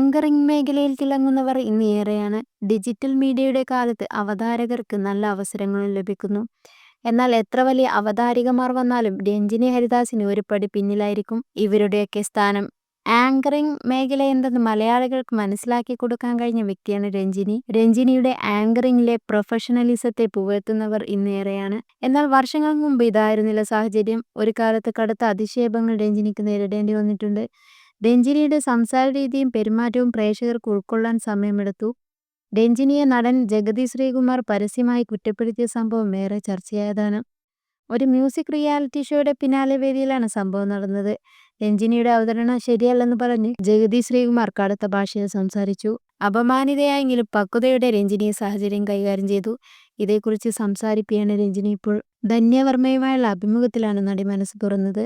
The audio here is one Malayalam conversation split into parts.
ആങ്കറിംഗ് മേഖലയിൽ തിളങ്ങുന്നവർ ഇന്ന് ഏറെയാണ്. ഡിജിറ്റൽ മീഡിയയുടെ കാലത്ത് അവതാരകർക്ക് നല്ല അവസരങ്ങൾ ലഭിക്കുന്നു. എന്നാൽ എത്ര വലിയ അവതാരകമാർ വന്നാലും രഞ്ജിനി ഹരിദാസിന് ഒരു പടി പിന്നിലായിരിക്കും ഇവരുടെയൊക്കെ സ്ഥാനം. ആങ്കറിംഗ് മേഖല എന്തെന്ന് മലയാളികൾക്ക് മനസ്സിലാക്കി കൊടുക്കാൻ കഴിഞ്ഞ വ്യക്തിയാണ് രഞ്ജിനി. രഞ്ജിനിയുടെ ആങ്കറിംഗിലെ പ്രൊഫഷണലിസത്തെ പുകഴ്ത്തുന്നവർ ഇന്നേറെയാണ്. എന്നാൽ വർഷങ്ങൾക്ക് മുമ്പ് ഇതായിരുന്നില്ല സാഹചര്യം. ഒരു കാലത്ത് കടുത്ത അധിക്ഷേപങ്ങൾ രഞ്ജിനിക്ക് നേരിടേണ്ടി വന്നിട്ടുണ്ട്. രഞ്ജിനിയുടെ സംസാരരീതിയും പെരുമാറ്റവും പ്രേക്ഷകർക്ക് ഉൾക്കൊള്ളാൻ സമയമെടുത്തു. രഞ്ജിനിയെ നടൻ ജഗതി ശ്രീകുമാർ പരസ്യമായി കുറ്റപ്പെടുത്തിയ സംഭവം ഏറെ ചർച്ചയായതാണ്. ഒരു മ്യൂസിക് റിയാലിറ്റി ഷോയുടെ പിന്നാലെ വേദിയിലാണ് സംഭവം നടന്നത്. രഞ്ജിനിയുടെ അവതരണം ശരിയല്ലെന്ന് പറഞ്ഞ് ജഗതി ശ്രീകുമാർ കടുത്ത ഭാഷയിൽ സംസാരിച്ചു. അപമാനിതയായെങ്കിലും പക്വതയുടെ രഞ്ജിനി സാഹചര്യം കൈകാര്യം ചെയ്തു. ഇതേക്കുറിച്ച് സംസാരിക്കുകയാണ് രഞ്ജിനി ഇപ്പോൾ. ധന്യവർമ്മയുമായുള്ള അഭിമുഖത്തിലാണ് നടി മനസ്സ് തുറന്നത്.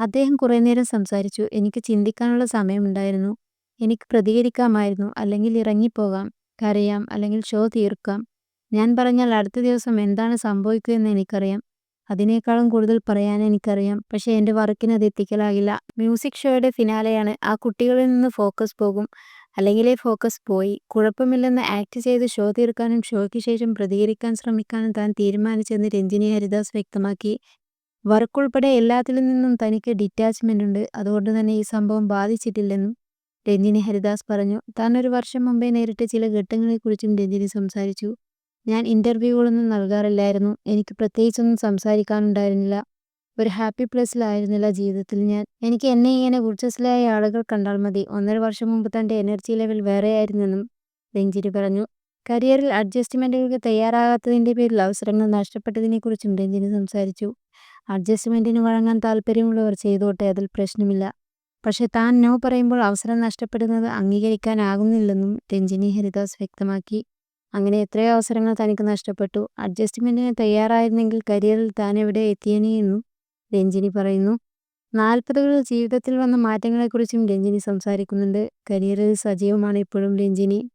അദ്ദേഹം കുറേ നേരം സംസാരിച്ചു. എനിക്ക് ചിന്തിക്കാനുള്ള സമയമുണ്ടായിരുന്നു. എനിക്ക് പ്രതികരിക്കാമായിരുന്നു. അല്ലെങ്കിൽ ഇറങ്ങിപ്പോകാം. കരയാം. അല്ലെങ്കിൽ ഷോ തീർക്കാം. ഞാൻ പറഞ്ഞാൽ അടുത്ത ദിവസം എന്താണ് സംഭവിക്കുകയെന്ന് എനിക്കറിയാം. അതിനേക്കാളും കൂടുതൽ പറയാൻ എനിക്കറിയാം. പക്ഷേ എന്റെ വർക്കിന് അത് എത്തിക്കലാകില്ല. മ്യൂസിക് ഷോയുടെ ഫിനാലെയാണ്. ആ കുട്ടികളിൽ നിന്ന് ഫോക്കസ് പോകും. അല്ലെങ്കിലേ ഫോക്കസ് പോയി. കുഴപ്പമില്ലെന്ന് ആക്ട് ചെയ്ത് ഷോ തീർക്കാനും ഷോയ്ക്ക് ശേഷം പ്രതികരിക്കാൻ ശ്രമിക്കാനും താൻ തീരുമാനിച്ചെന്ന് രഞ്ജിനി ഹരിദാസ് വ്യക്തമാക്കി. വർക്കുൾപ്പെടെ എല്ലാത്തിലും നിന്നും തനിക്ക് ഡിറ്റാച്ച്മെന്റ് ഉണ്ട്. അതുകൊണ്ട് തന്നെ ഈ സംഭവം ബാധിച്ചിട്ടില്ലെന്നും രഞ്ജിനി ഹരിദാസ് പറഞ്ഞു. താൻ ഒരു വർഷം മുമ്പേ നേരിട്ട ചില ഘട്ടങ്ങളെക്കുറിച്ചും രഞ്ജിനി സംസാരിച്ചു. ഞാൻ ഇന്റർവ്യൂകളൊന്നും നൽകാറില്ലായിരുന്നു. എനിക്ക് പ്രത്യേകിച്ചൊന്നും സംസാരിക്കാനുണ്ടായിരുന്നില്ല. ഒരു ഹാപ്പി പ്ലേസിലായിരുന്നില്ല ജീവിതത്തിൽ ഞാൻ. എനിക്ക് എന്നെ ഇങ്ങനെ ഊർജസ്വലയായ ആളുകൾ കണ്ടാൽ മതി. ഒന്നര വർഷം മുമ്പ് തന്റെ എനർജി ലെവൽ വേറെയായിരുന്നെന്നും രഞ്ജിനി പറഞ്ഞു. കരിയറിൽ അഡ്ജസ്റ്റ്മെന്റുകൾക്ക് തയ്യാറാകാത്തതിന്റെ പേരിൽ അവസരങ്ങൾ നഷ്ടപ്പെട്ടതിനെക്കുറിച്ചും രഞ്ജിനി സംസാരിച്ചു. അഡ്ജസ്റ്റ്മെന്റിന് വഴങ്ങാൻ താൽപര്യമുള്ളവർ ചെയ്തോട്ടെ അതിൽ പ്രശ്നമില്ല. പക്ഷേ താൻ നോ പറയുമ്പോൾ അവസരം നഷ്ടപ്പെടുന്നത് അംഗീകരിക്കാനാകുന്നില്ലെന്നും രഞ്ജിനി ഹരിദാസ് വ്യക്തമാക്കി. അങ്ങനെ എത്രയോ അവസരങ്ങൾ തനിക്ക് നഷ്ടപ്പെട്ടു. അഡ്ജസ്റ്റ്മെന്റിന് തയ്യാറായിരുന്നെങ്കിൽ കരിയറിൽ താൻ എവിടെ എത്തിയേനെയെന്നും രഞ്ജിനി പറയുന്നു. നാൽപ്പതുകളിൽ ജീവിതത്തിൽ വന്ന മാറ്റങ്ങളെക്കുറിച്ചും രഞ്ജിനി സംസാരിക്കുന്നുണ്ട്. കരിയറിൽ സജീവമാണ് ഇപ്പോഴും രഞ്ജിനി.